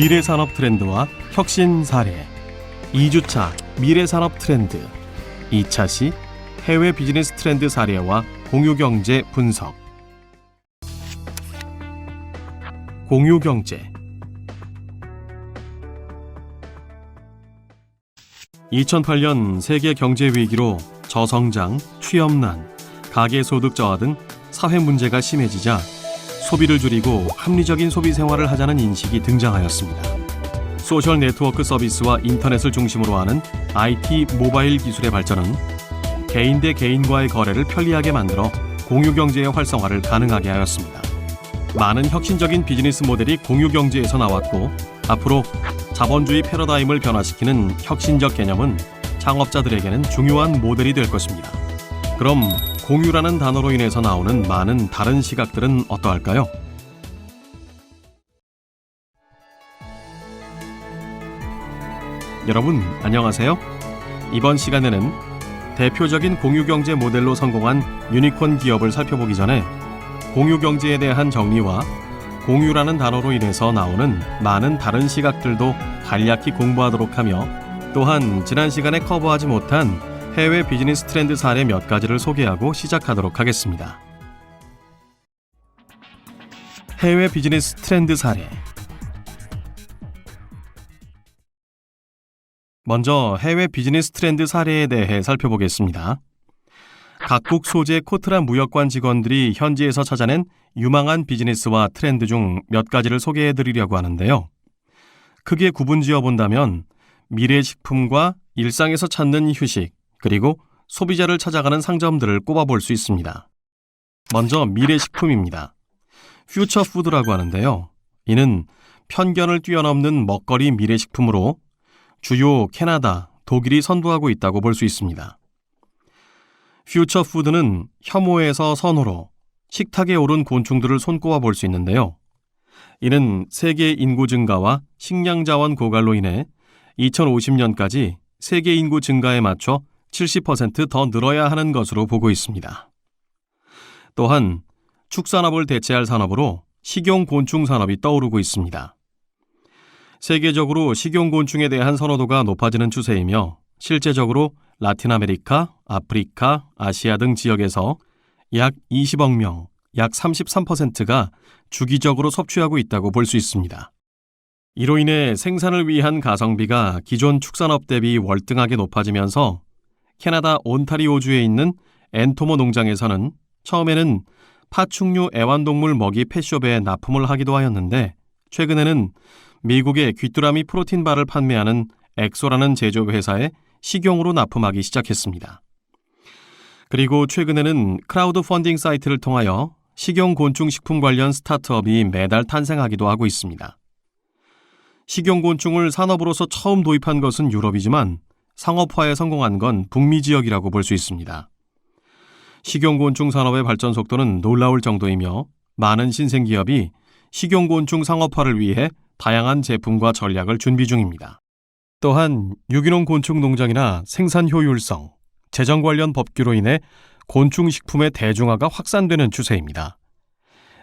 미래 산업 트렌드와 혁신 사례. 2주차 미래 산업 트렌드. 2차 시 해외 비즈니스 트렌드 사례와 공유 경제 분석. 공유 경제. 2008년 세계 경제 위기로 저성장, 취업난, 가계 소득 저하 등 사회 문제가 심해지자 소비를 줄이고 합리적인 소비 생활을 하자는 인식이 등장하였습니다. 소셜 네트워크 서비스와 인터넷을 중심으로 하는 IT 모바일 기술의 발전은 개인 대 개인과의 거래를 편리하게 만들어 공유 경제의 활성화를 가능하게 하였습니다. 많은 혁신적인 비즈니스 모델이 공유 경제에서 나왔고 앞으로 자본주의 패러다임을 변화시키는 혁신적 개념은 창업자들에게는 중요한 모델이 될 것입니다. 그럼 공유라는 단어로 인해서 나오는 많은 다른 시각들은 어떠할까요? 여러분 안녕하세요. 이번 시간에는 대표적인 공유 경제 모델로 성공한 유니콘 기업을 살펴보기 전에 공유 경제에 대한 정리와 공유라는 단어로 인해서 나오는 많은 다른 시각들도 간략히 공부하도록 하며 또한 지난 시간에 커버하지 못한 해외 비즈니스 트렌드 사례 몇 가지를 소개하고 시작하도록 하겠습니다. 해외 비즈니스 트렌드 사례 먼저 해외 비즈니스 트렌드 사례에 대해 살펴보겠습니다. 각국 소재 코트라 무역관 직원들이 현지에서 찾아낸 유망한 비즈니스와 트렌드 중 몇 가지를 소개해 드리려고 하는데요. 크게 구분 지어 본다면 미래 식품과 일상에서 찾는 휴식, 그리고 소비자를 찾아가는 상점들을 꼽아볼 수 있습니다. 먼저 미래 식품입니다. 퓨처 푸드라고 하는데요. 이는 편견을 뛰어넘는 먹거리 미래 식품으로 주요 캐나다, 독일이 선두하고 있다고 볼 수 있습니다. 퓨처 푸드는 혐오에서 선호로 식탁에 오른 곤충들을 손꼽아 볼 수 있는데요. 이는 세계 인구 증가와 식량 자원 고갈로 인해 2050년까지 세계 인구 증가에 맞춰 70%더 늘어야 하는 것으로 보고 있습니다. 또한 축산업을 대체할 산업으로 식용곤충 산업이 떠오르고 있습니다. 세계적으로 식용곤충에 대한 선호도가 높아지는 추세이며 실제적으로 라틴 아메리카, 아프리카, 아시아 등 지역에서 약 20억 명, 약 33%가 주기적으로 섭취하고 있다고 볼 수 있습니다. 이로 인해 생산을 위한 가성비가 기존 축산업 대비 월등하게 높아지면서 캐나다 온타리오주에 있는 엔토모 농장에서는 처음에는 파충류 애완동물 먹이 펫숍에 납품을 하기도 하였는데 최근에는 미국의 귀뚜라미 프로틴 바를 판매하는 엑소라는 제조업 회사에 식용으로 납품하기 시작했습니다. 그리고 최근에는 크라우드 펀딩 사이트를 통하여 식용 곤충 식품 관련 스타트업이 매달 탄생하기도 하고 있습니다. 식용 곤충을 산업으로서 처음 도입한 것은 유럽이지만 상업화에 성공한 건 북미 지역이라고 볼 수 있습니다. 식용곤충 산업의 발전 속도는 놀라울 정도이며 많은 신생 기업이 식용곤충 상업화를 위해 다양한 제품과 전략을 준비 중입니다. 또한 유기농 곤충 농장이나 생산 효율성, 재정 관련 법규로 인해 곤충 식품의 대중화가 확산되는 추세입니다.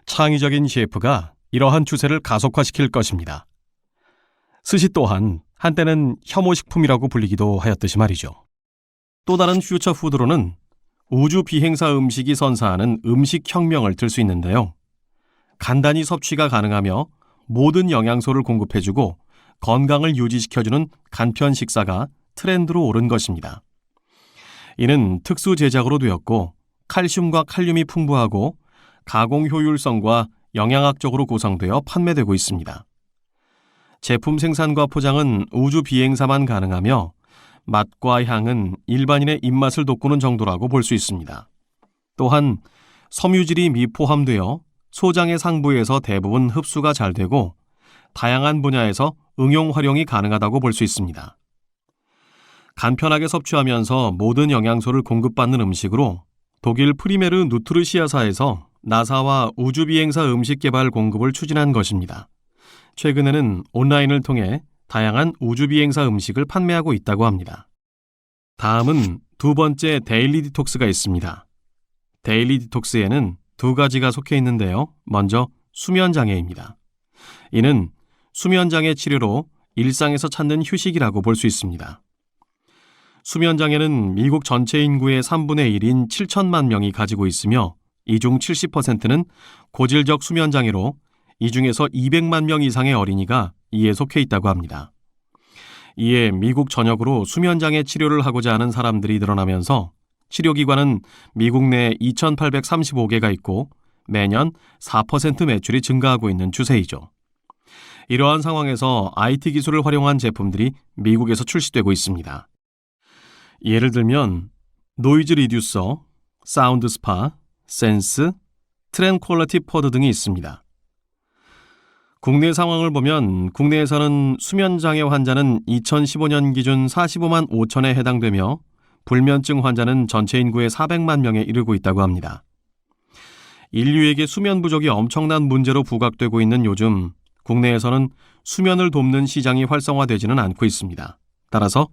창의적인 CF가 이러한 추세를 가속화시킬 것입니다. 스시 또한 한때는 혐오 식품이라고 불리기도 하였듯이 말이죠. 또 다른 퓨처 푸드로는 우주 비행사 음식이 선사하는 음식 혁명을 들 수 있는데요. 간단히 섭취가 가능하며 모든 영양소를 공급해주고 건강을 유지시켜주는 간편 식사가 트렌드로 오른 것입니다. 이는 특수 제작으로 되었고 칼슘과 칼륨이 풍부하고 가공 효율성과 영양학적으로 구성되어 판매되고 있습니다. 제품 생산과 포장은 우주 비행사만 가능하며 맛과 향은 일반인의 입맛을 돋구는 정도라고 볼 수 있습니다. 또한 섬유질이 미포함되어 소장의 상부에서 대부분 흡수가 잘 되고 다양한 분야에서 응용 활용이 가능하다고 볼 수 있습니다. 간편하게 섭취하면서 모든 영양소를 공급받는 음식으로 독일 프리메르 누트르시아사에서 나사와 우주비행사 음식 개발 공급을 추진한 것입니다. 최근에는 온라인을 통해 다양한 우주비행사 음식을 판매하고 있다고 합니다. 다음은 두 번째 데일리 디톡스가 있습니다. 데일리 디톡스에는 두 가지가 속해 있는데요. 먼저 수면 장애입니다. 이는 수면장애 치료로 일상에서 찾는 휴식이라고 볼 수 있습니다. 수면장애는 미국 전체 인구의 3분의 1인 7천만 명이 가지고 있으며 이 중 70%는 고질적 수면장애로 이 중에서 200만 명 이상의 어린이가 이에 속해 있다고 합니다. 이에 미국 전역으로 수면장애 치료를 하고자 하는 사람들이 늘어나면서 치료기관은 미국 내 2,835개가 있고 매년 4% 매출이 증가하고 있는 추세이죠. 이러한 상황에서 IT 기술을 활용한 제품들이 미국에서 출시되고 있습니다. 예를 들면 노이즈 리듀서, 사운드 스파, 센스, 퀄리티 포드 등이 있습니다. 국내 상황을 보면 국내에서는 수면장애 환자는 2015년 기준 45만 5천에 해당되며 불면증 환자는 전체 인구의 400만 명에 이르고 있다고 합니다. 인류에게 수면 부족이 엄청난 문제로 부각되고 있는 요즘 국내에서는 수면을 돕는 시장이 활성화되지는 않고 있습니다. 따라서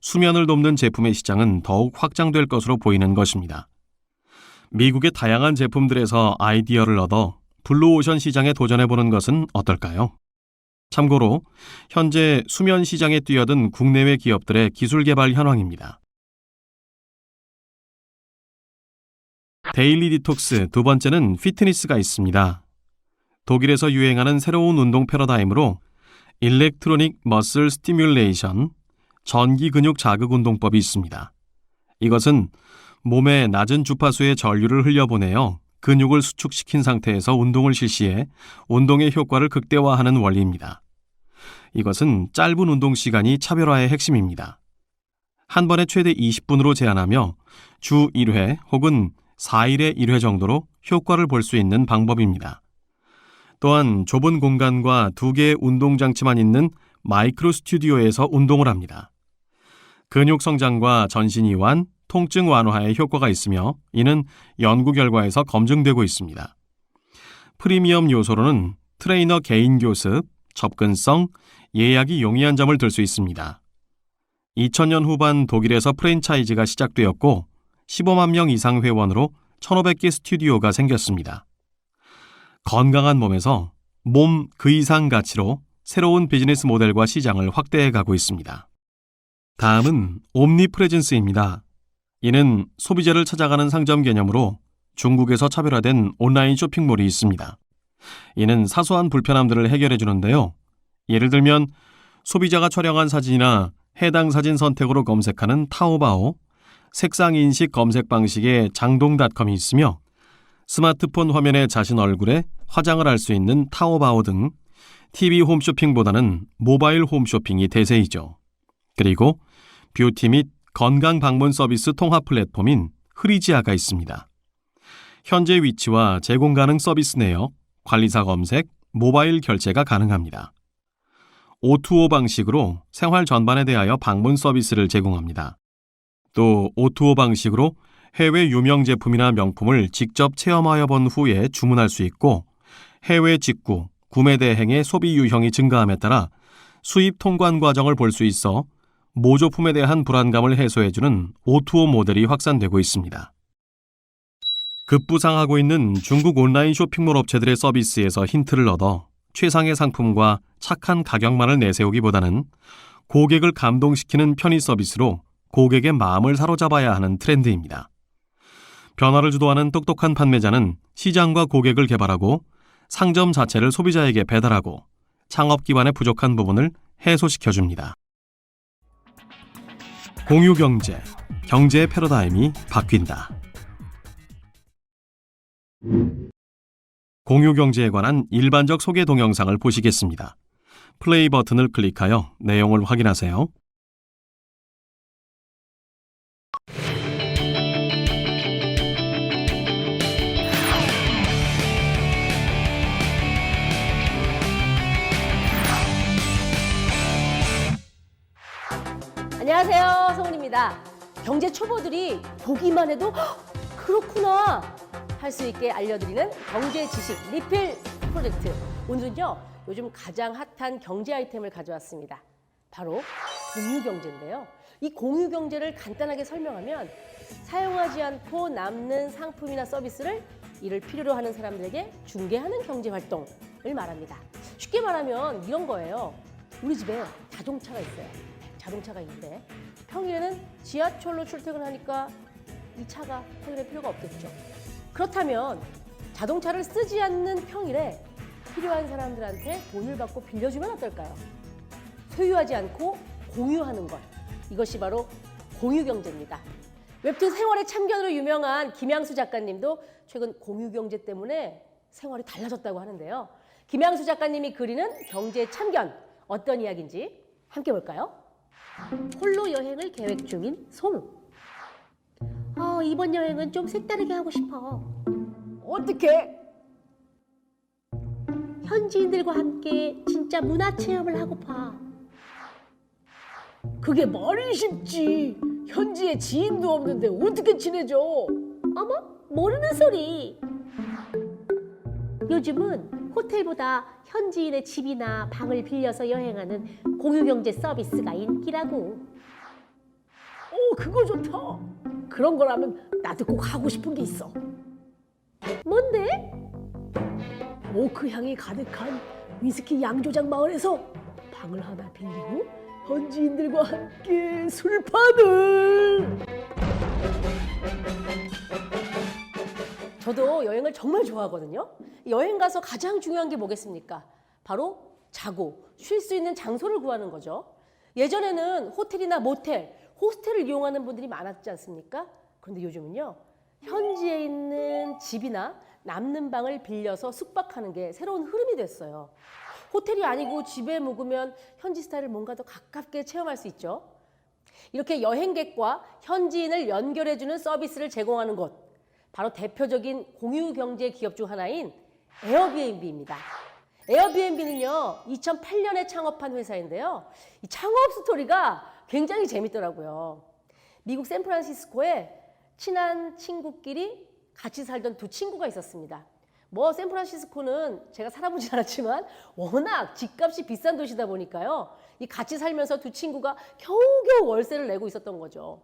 수면을 돕는 제품의 시장은 더욱 확장될 것으로 보이는 것입니다. 미국의 다양한 제품들에서 아이디어를 얻어 블루오션 시장에 도전해보는 것은 어떨까요? 참고로 현재 수면 시장에 뛰어든 국내외 기업들의 기술 개발 현황입니다. 데일리 디톡스 두 번째는 피트니스가 있습니다. 독일에서 유행하는 새로운 운동 패러다임으로 일렉트로닉 머슬 스티뮬레이션 전기 근육 자극 운동법이 있습니다. 이것은 몸에 낮은 주파수의 전류를 흘려보내어 근육을 수축시킨 상태에서 운동을 실시해 운동의 효과를 극대화하는 원리입니다. 이것은 짧은 운동 시간이 차별화의 핵심입니다. 한 번에 최대 20분으로 제한하며 주 1회 혹은 4일에 1회 정도로 효과를 볼 수 있는 방법입니다. 또한 좁은 공간과 두 개의 운동 장치만 있는 마이크로 스튜디오에서 운동을 합니다. 근육 성장과 전신 이완, 통증 완화에 효과가 있으며 이는 연구 결과에서 검증되고 있습니다. 프리미엄 요소로는 트레이너 개인 교습, 접근성, 예약이 용이한 점을 들 수 있습니다. 2000년 후반 독일에서 프랜차이즈가 시작되었고 15만 명 이상 회원으로 1,500개 스튜디오가 생겼습니다. 건강한 몸에서 몸 그 이상 가치로 새로운 비즈니스 모델과 시장을 확대해 가고 있습니다. 다음은 옴니 프레젠스입니다. 이는 소비자를 찾아가는 상점 개념으로 중국에서 차별화된 온라인 쇼핑몰이 있습니다. 이는 사소한 불편함들을 해결해 주는데요. 예를 들면 소비자가 촬영한 사진이나 해당 사진 선택으로 검색하는 타오바오, 색상 인식 검색 방식의 장동닷컴이 있으며 스마트폰 화면에 자신 얼굴에 화장을 할 수 있는 타오바오 등 TV 홈쇼핑보다는 모바일 홈쇼핑이 대세이죠. 그리고 뷰티 및 건강 방문 서비스 통합 플랫폼인 흐리지아가 있습니다. 현재 위치와 제공 가능 서비스 내역, 관리사 검색, 모바일 결제가 가능합니다. O2O 방식으로 생활 전반에 대하여 방문 서비스를 제공합니다. 또 O2O 방식으로 해외 유명 제품이나 명품을 직접 체험하여 본 후에 주문할 수 있고 해외 직구, 구매 대행의 소비 유형이 증가함에 따라 수입 통관 과정을 볼 수 있어 모조품에 대한 불안감을 해소해주는 O2O 모델이 확산되고 있습니다. 급부상하고 있는 중국 온라인 쇼핑몰 업체들의 서비스에서 힌트를 얻어 최상의 상품과 착한 가격만을 내세우기보다는 고객을 감동시키는 편의 서비스로 고객의 마음을 사로잡아야 하는 트렌드입니다. 변화를 주도하는 똑똑한 판매자는 시장과 고객을 개발하고 상점 자체를 소비자에게 배달하고 창업 기반의 부족한 부분을 해소시켜 줍니다. 공유 경제, 경제의 패러다임이 바뀐다. 공유 경제에 관한 일반적 소개 동영상을 보시겠습니다. 플레이 버튼을 클릭하여 내용을 확인하세요. 안녕하세요. 성훈입니다. 경제 초보들이 보기만 해도 "헉, 그렇구나 할 수 있게 알려드리는 경제 지식 리필 프로젝트. 오늘은요, 요즘 가장 핫한 경제 아이템을 가져왔습니다. 바로 공유 경제인데요. 이 공유 경제를 간단하게 설명하면 사용하지 않고 남는 상품이나 서비스를 이를 필요로 하는 사람들에게 중개하는 경제 활동을 말합니다. 쉽게 말하면 이런 거예요. 우리 집에 자동차가 있어요. 자동차가 있는데 평일에는 지하철로 출퇴근하니까 이 차가 평일에 필요가 없겠죠. 그렇다면 자동차를 쓰지 않는 평일에 필요한 사람들한테 돈을 받고 빌려주면 어떨까요? 소유하지 않고 공유하는 것. 이것이 바로 공유경제입니다. 웹툰 생활의 참견으로 유명한 김양수 작가님도 최근 공유경제 때문에 생활이 달라졌다고 하는데요. 김양수 작가님이 그리는 경제 참견 어떤 이야기인지 함께 볼까요? 홀로 여행을 계획 중인 송. 어, 이번 여행은 좀 색다르게 하고 싶어. 어떻게? 현지인들과 함께 진짜 문화 체험을 하고파. 그게 말이 쉽지. 현지에 지인도 없는데 어떻게 친해져? 어머, 모르는 소리. 요즘은 호텔보다 현지인의 집이나 방을 빌려서 여행하는 공유경제 서비스가 인기라고. 오, 그거 좋다. 그런 거라면 나도 꼭 하고 싶은 게 있어. 뭔데? 오크 향이 가득한 위스키 양조장 마을에서 방을 하나 빌리고 현지인들과 함께 술판을. 저도 여행을 정말 좋아하거든요. 여행 가서 가장 중요한 게 뭐겠습니까? 바로 자고 쉴 수 있는 장소를 구하는 거죠. 예전에는 호텔이나 모텔, 호스텔을 이용하는 분들이 많았지 않습니까? 그런데 요즘은요. 현지에 있는 집이나 남는 방을 빌려서 숙박하는 게 새로운 흐름이 됐어요. 호텔이 아니고 집에 묵으면 현지 스타일을 뭔가 더 가깝게 체험할 수 있죠. 이렇게 여행객과 현지인을 연결해주는 서비스를 제공하는 곳. 바로 대표적인 공유 경제 기업 중 하나인 에어비앤비입니다. 에어비앤비는요, 2008년에 창업한 회사인데요. 이 창업 스토리가 굉장히 재밌더라고요. 미국 샌프란시스코에 친한 친구끼리 같이 살던 두 친구가 있었습니다. 뭐 샌프란시스코는 제가 살아보진 않았지만 워낙 집값이 비싼 도시다 보니까요. 이 같이 살면서 두 친구가 겨우겨우 월세를 내고 있었던 거죠.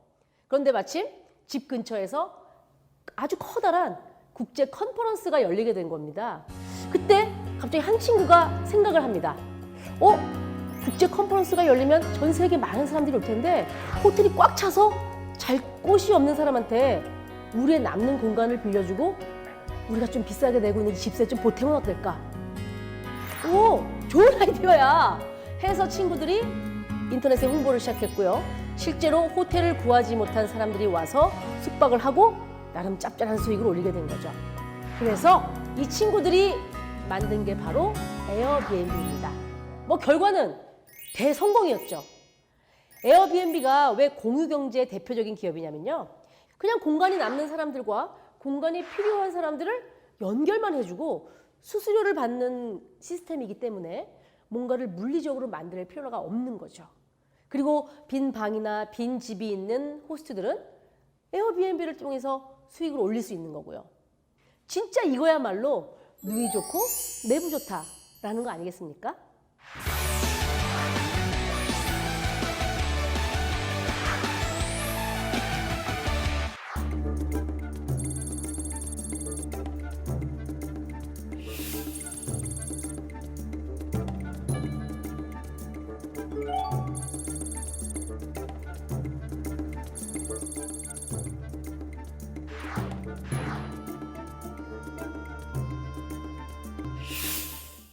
그런데 마침 집 근처에서 아주 커다란 국제 컨퍼런스가 열리게 된 겁니다. 그때 갑자기 한 친구가 생각을 합니다. 어? 국제 컨퍼런스가 열리면 전 세계 많은 사람들이 올 텐데 호텔이 꽉 차서 잘 곳이 없는 사람한테 우리의 남는 공간을 빌려주고 우리가 좀 비싸게 내고 있는 이 집세 좀 보태면 어떨까? 오, 좋은 아이디어야. 해서 친구들이 인터넷에 홍보를 시작했고요. 실제로 호텔을 구하지 못한 사람들이 와서 숙박을 하고 나름 짭짤한 수익을 올리게 된 거죠. 그래서 이 친구들이 만든 게 바로 에어비앤비입니다. 뭐 결과는 대성공이었죠. 에어비앤비가 왜 공유경제의 대표적인 기업이냐면요. 그냥 공간이 남는 사람들과 공간이 필요한 사람들을 연결만 해주고 수수료를 받는 시스템이기 때문에 뭔가를 물리적으로 만들 필요가 없는 거죠. 그리고 빈 방이나 빈 집이 있는 호스트들은 에어비앤비를 통해서 수익을 올릴 수 있는 거고요. 진짜 이거야말로 누이 좋고 내부 좋다라는 거 아니겠습니까?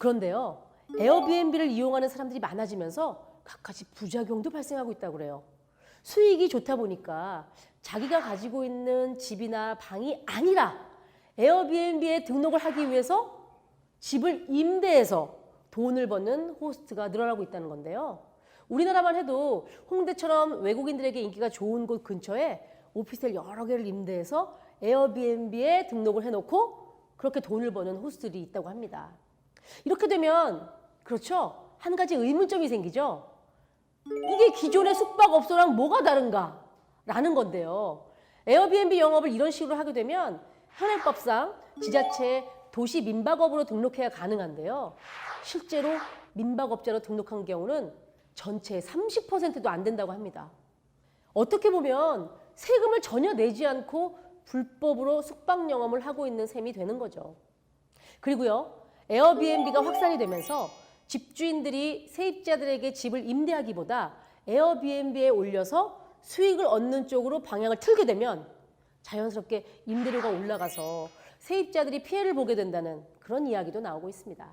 그런데요, 에어비앤비를 이용하는 사람들이 많아지면서 갖가지 부작용도 발생하고 있다고 그래요. 수익이 좋다 보니까 자기가 가지고 있는 집이나 방이 아니라 에어비앤비에 등록을 하기 위해서 집을 임대해서 돈을 버는 호스트가 늘어나고 있다는 건데요. 우리나라만 해도 홍대처럼 외국인들에게 인기가 좋은 곳 근처에 오피스텔 여러 개를 임대해서 에어비앤비에 등록을 해놓고 그렇게 돈을 버는 호스트들이 있다고 합니다. 이렇게 되면 그렇죠. 한 가지 의문점이 생기죠. 이게 기존의 숙박업소랑 뭐가 다른가? 라는 건데요. 에어비앤비 영업을 이런 식으로 하게 되면 현행법상 지자체 도시 민박업으로 등록해야 가능한데요. 실제로 민박업자로 등록한 경우는 전체의 30%도 안 된다고 합니다. 어떻게 보면 세금을 전혀 내지 않고 불법으로 숙박 영업을 하고 있는 셈이 되는 거죠. 그리고요. 에어비앤비가 확산이 되면서 집주인들이 세입자들에게 집을 임대하기보다 에어비앤비에 올려서 수익을 얻는 쪽으로 방향을 틀게 되면 자연스럽게 임대료가 올라가서 세입자들이 피해를 보게 된다는 그런 이야기도 나오고 있습니다.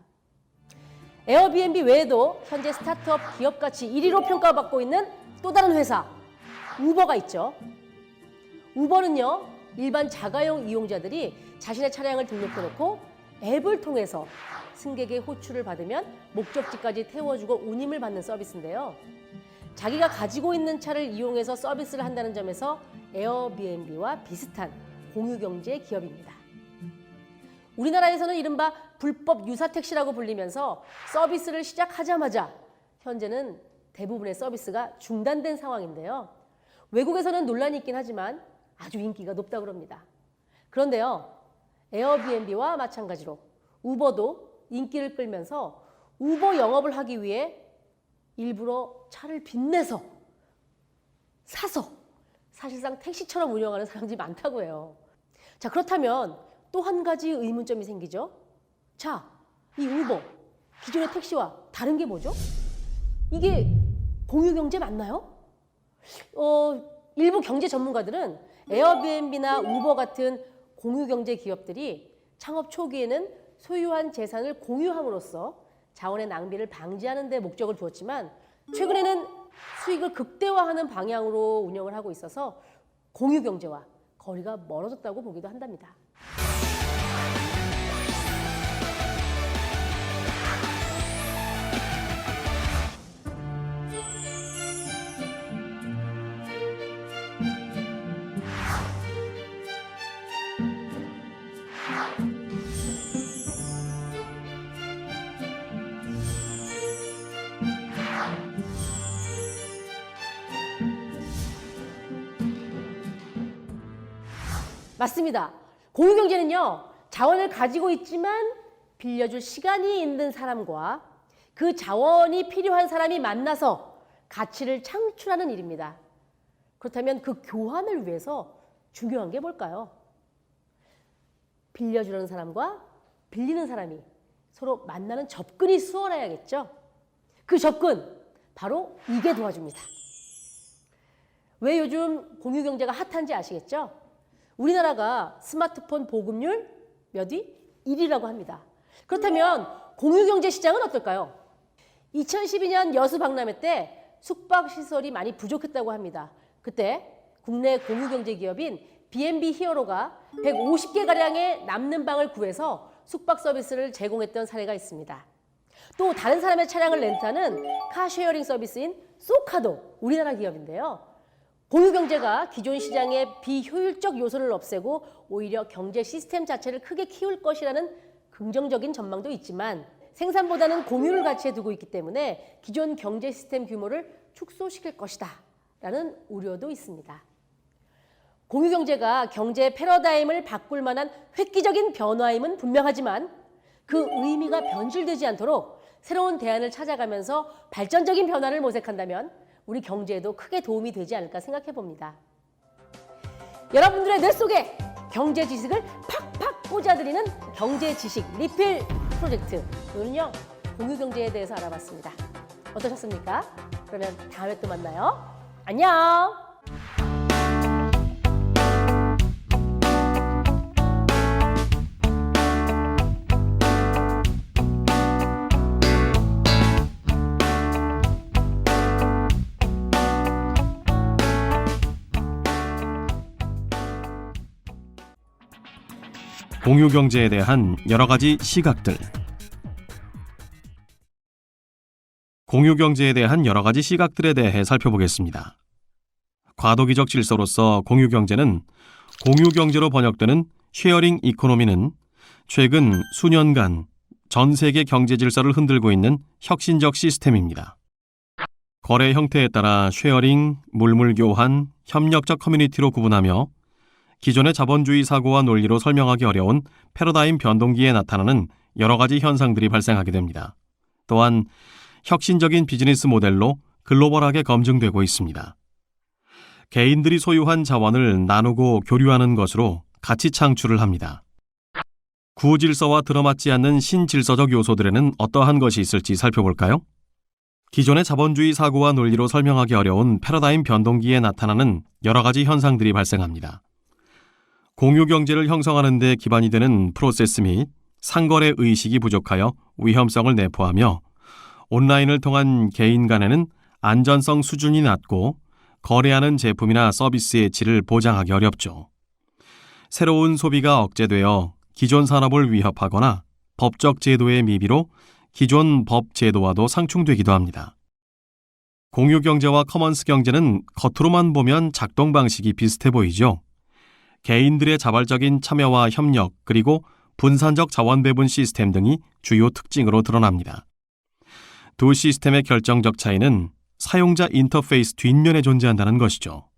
에어비앤비 외에도 현재 스타트업 기업 가치 1위로 평가받고 있는 또 다른 회사 우버가 있죠. 우버는요 일반 자가용 이용자들이 자신의 차량을 등록해 놓고 앱을 통해서 승객의 호출을 받으면 목적지까지 태워주고 운임을 받는 서비스인데요. 자기가 가지고 있는 차를 이용해서 서비스를 한다는 점에서 에어비앤비와 비슷한 공유경제 기업입니다. 우리나라에서는 이른바 불법 유사 택시라고 불리면서 서비스를 시작하자마자 현재는 대부분의 서비스가 중단된 상황인데요. 외국에서는 논란이 있긴 하지만 아주 인기가 높다고 합니다. 그런데요, 에어비앤비와 마찬가지로 우버도 인기를 끌면서 우버 영업을 하기 위해 일부러 차를 빚내서 사서 사실상 택시처럼 운영하는 사람들이 많다고 해요. 자, 그렇다면 또 한 가지 의문점이 생기죠. 자, 이 우버, 기존의 택시와 다른 게 뭐죠? 이게 공유경제 맞나요? 어, 일부 경제 전문가들은 에어비앤비나 우버 같은 공유경제 기업들이 창업 초기에는 소유한 재산을 공유함으로써 자원의 낭비를 방지하는 데 목적을 두었지만 최근에는 수익을 극대화하는 방향으로 운영을 하고 있어서 공유경제와 거리가 멀어졌다고 보기도 한답니다. 맞습니다. 공유경제는요, 자원을 가지고 있지만 빌려줄 시간이 있는 사람과 그 자원이 필요한 사람이 만나서 가치를 창출하는 일입니다. 그렇다면 그 교환을 위해서 중요한 게 뭘까요? 빌려주는 사람과 빌리는 사람이 서로 만나는 접근이 수월해야겠죠? 그 접근, 바로 이게 도와줍니다. 왜 요즘 공유경제가 핫한지 아시겠죠? 우리나라가 스마트폰 보급률 몇 위? 1위라고 합니다. 그렇다면 공유경제 시장은 어떨까요? 2012년 여수 박람회 때 숙박시설이 많이 부족했다고 합니다. 그때 국내 공유경제 기업인 B&B 히어로가 150개가량의 남는 방을 구해서 숙박 서비스를 제공했던 사례가 있습니다. 또 다른 사람의 차량을 렌트하는 카쉐어링 서비스인 소카도 우리나라 기업인데요. 공유경제가 기존 시장의 비효율적 요소를 없애고 오히려 경제 시스템 자체를 크게 키울 것이라는 긍정적인 전망도 있지만 생산보다는 공유를 가치에 두고 있기 때문에 기존 경제 시스템 규모를 축소시킬 것이다 라는 우려도 있습니다. 공유경제가 경제 패러다임을 바꿀 만한 획기적인 변화임은 분명하지만 그 의미가 변질되지 않도록 새로운 대안을 찾아가면서 발전적인 변화를 모색한다면 우리 경제에도 크게 도움이 되지 않을까 생각해 봅니다. 여러분들의 뇌 속에 경제 지식을 팍팍 꽂아드리는 경제 지식 리필 프로젝트. 오늘은요, 공유 경제에 대해서 알아봤습니다. 어떠셨습니까? 그러면 다음에 또 만나요. 안녕! 공유 경제에 대한 여러 가지 시각들. 공유 경제에 대한 여러 가지 시각들에 대해 살펴보겠습니다. 과도기적 질서로서 공유 경제는 공유 경제로 번역되는 쉐어링 이코노미는 최근 수년간 전 세계 경제 질서를 흔들고 있는 혁신적 시스템입니다. 거래 형태에 따라 쉐어링, 물물 교환, 협력적 커뮤니티로 구분하며 기존의 자본주의 사고와 논리로 설명하기 어려운 패러다임 변동기에 나타나는 여러 가지 현상들이 발생하게 됩니다. 또한 혁신적인 비즈니스 모델로 글로벌하게 검증되고 있습니다. 개인들이 소유한 자원을 나누고 교류하는 것으로 가치 창출을 합니다. 구질서와 들어맞지 않는 신질서적 요소들에는 어떠한 것이 있을지 살펴볼까요? 기존의 자본주의 사고와 논리로 설명하기 어려운 패러다임 변동기에 나타나는 여러 가지 현상들이 발생합니다. 공유 경제를 형성하는 데 기반이 되는 프로세스 및 상거래 의식이 부족하여 위험성을 내포하며 온라인을 통한 개인 간에는 안전성 수준이 낮고 거래하는 제품이나 서비스의 질을 보장하기 어렵죠. 새로운 소비가 억제되어 기존 산업을 위협하거나 법적 제도의 미비로 기존 법 제도와도 상충되기도 합니다. 공유 경제와 커먼스 경제는 겉으로만 보면 작동 방식이 비슷해 보이죠. 개인들의 자발적인 참여와 협력 그리고 분산적 자원 배분 시스템 등이 주요 특징으로 드러납니다. 두 시스템의 결정적 차이는 사용자 인터페이스 뒷면에 존재한다는 것이죠.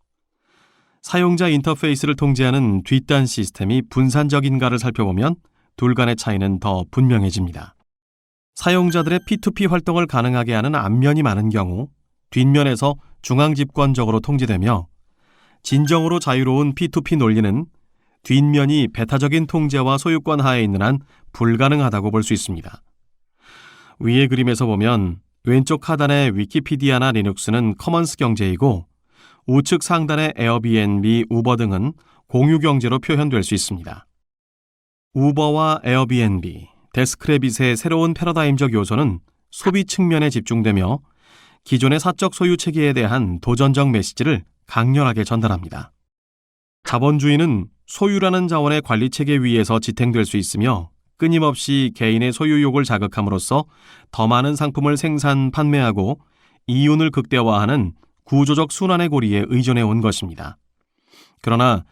사용자 인터페이스를 통제하는 뒷단 시스템이 분산적인가를 살펴보면 둘 간의 차이는 더 분명해집니다. 사용자들의 P2P 활동을 가능하게 하는 앞면이 많은 경우 뒷면에서 중앙 집권적으로 통제되며 진정으로 자유로운 P2P 논리는 뒷면이 배타적인 통제와 소유권 하에 있는 한 불가능하다고 볼 수 있습니다. 위의 그림에서 보면 왼쪽 하단의 위키피디아나 리눅스는 커먼스 경제이고 우측 상단의 에어비앤비, 우버 등은 공유 경제로 표현될 수 있습니다. 우버와 에어비앤비, 데스크레빗의 새로운 패러다임적 요소는 소비 측면에 집중되며 기존의 사적 소유 체계에 대한 도전적 메시지를 강렬하게 전달합니다. 자본주의는 소유라는 자원의 관리 체계 위에서 지탱될 수 있으며 끊임없이 개인의 소유욕을 자극함으로써 더 많은 상품을 생산, 판매하고 이윤을 극대화하는 구조적 순환의 고리에 의존해 온 것입니다. 그러나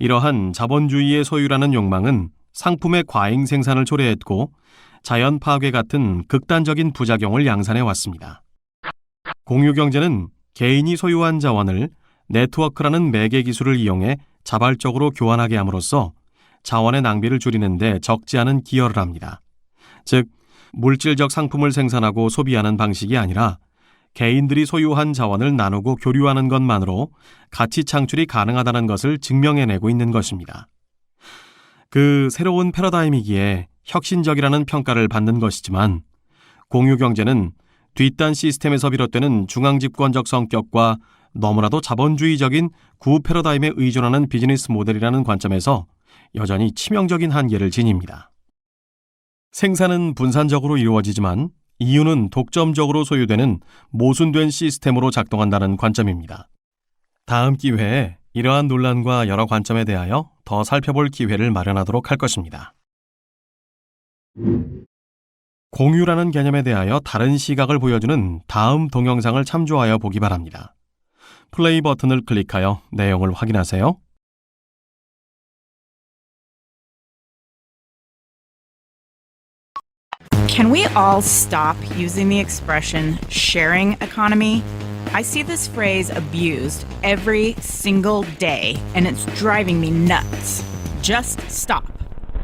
이러한 자본주의의 소유라는 욕망은 상품의 과잉 생산을 초래했고 자연 파괴 같은 극단적인 부작용을 양산해 왔습니다. 공유 경제는 개인이 소유한 자원을 네트워크라는 매개 기술을 이용해 자발적으로 교환하게 함으로써 자원의 낭비를 줄이는데 적지 않은 기여를 합니다. 즉, 물질적 상품을 생산하고 소비하는 방식이 아니라 개인들이 소유한 자원을 나누고 교류하는 것만으로 가치 창출이 가능하다는 것을 증명해내고 있는 것입니다. 그 새로운 패러다임이기에 혁신적이라는 평가를 받는 것이지만 공유 경제는 뒷단 시스템에서 비롯되는 중앙 집권적 성격과 너무나도 자본주의적인 구 패러다임에 의존하는 비즈니스 모델이라는 관점에서 여전히 치명적인 한계를 지닙니다. 생산은 분산적으로 이루어지지만 이유는 독점적으로 소유되는 모순된 시스템으로 작동한다는 관점입니다. 다음 기회에 이러한 논란과 여러 관점에 대하여 더 살펴볼 기회를 마련하도록 할 것입니다. 공유라는 개념에 대하여 다른 시각을 보여주는 다음 동영상을 참조하여 보기 바랍니다. 플레이 버튼을 클릭하여 내용을 확인하세요. Can we all stop using the expression sharing economy? I see this phrase abused every single day, and it's driving me nuts. Just stop.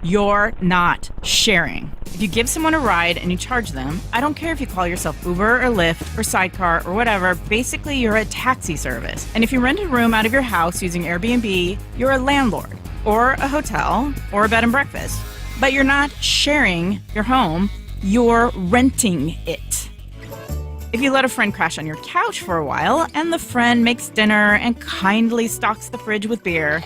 You're not sharing. If you give someone a ride and you charge them, I don't care if you call yourself Uber or Lyft or Sidecar or whatever, basically you're a taxi service. And if you rent a room out of your house using Airbnb, you're a landlord or a hotel or a bed and breakfast. But you're not sharing your home, you're renting it. If you let a friend crash on your couch for a while and the friend makes dinner and kindly stocks the fridge with beer,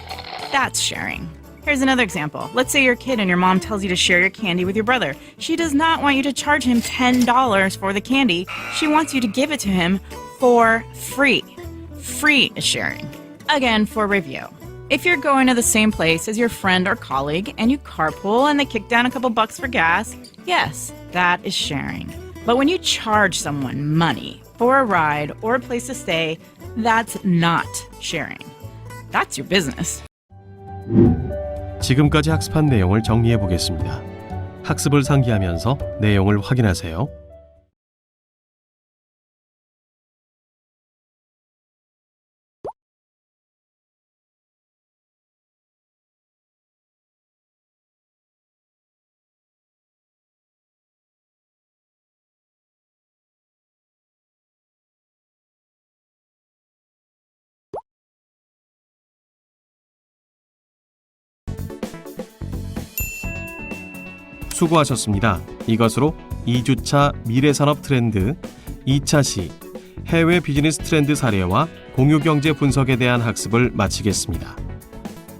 that's sharing. Here's another example. Let's say you're a kid and your mom tells you to share your candy with your brother. She does not want you to charge him $10 for the candy. She wants you to give it to him for free. Free is sharing. Again, for review. If you're going to the same place as your friend or colleague and you carpool and they kick down a couple bucks for gas, yes, that is sharing. But when you charge someone money for a ride or a place to stay, that's not sharing. That's your business. 지금까지 학습한 내용을 정리해 보겠습니다. 학습을 상기하면서 내용을 확인하세요. 수고하셨습니다. 이것으로 2주차 미래산업 트렌드 2차 시 해외 비즈니스 트렌드 사례와 공유경제 분석에 대한 학습을 마치겠습니다.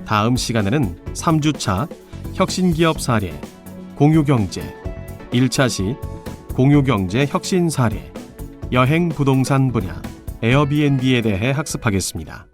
다음 시간에는 3주차 혁신기업 사례, 공유경제, 1차 시 공유경제 혁신 사례, 여행 부동산 분야, 에어비앤비에 대해 학습하겠습니다.